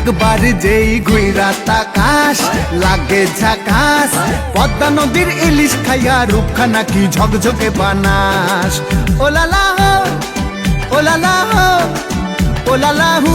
একবার যেই ঘুইরা তাকাস, লাগে ঝাকাস, পদ্মা নদীর ইলিশ খাইয়া রূপখানা কি ঝকঝকে বানাস। ওলালা হো ওলালা হো ওলালা হু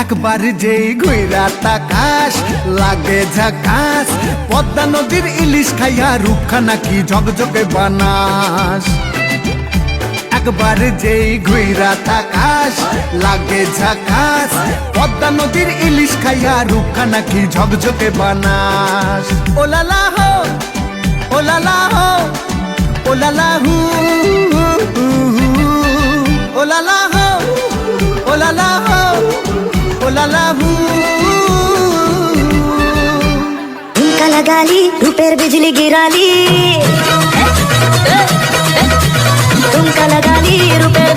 একবার যেই ঘুইরা তাকাস, লাগে ঝাকাস, পদ্মা নদীর ইলিশ খাইয়া রূপখানা নাকি ঝকঝকে বানাস? একবার যেই ঘুইরা তাকাস, লাগে ঝাকাস, পদ্মা নদীর ইলিশ খাইয়া রূপখানা কি ঝকঝকে বানাস? ওলালা হো ওলালা হো ওলালা হু ওলালা হো ওলালা হো la झुमका लगा ली रुपये बिजली गिरा ली झुमका लगा ली रुपये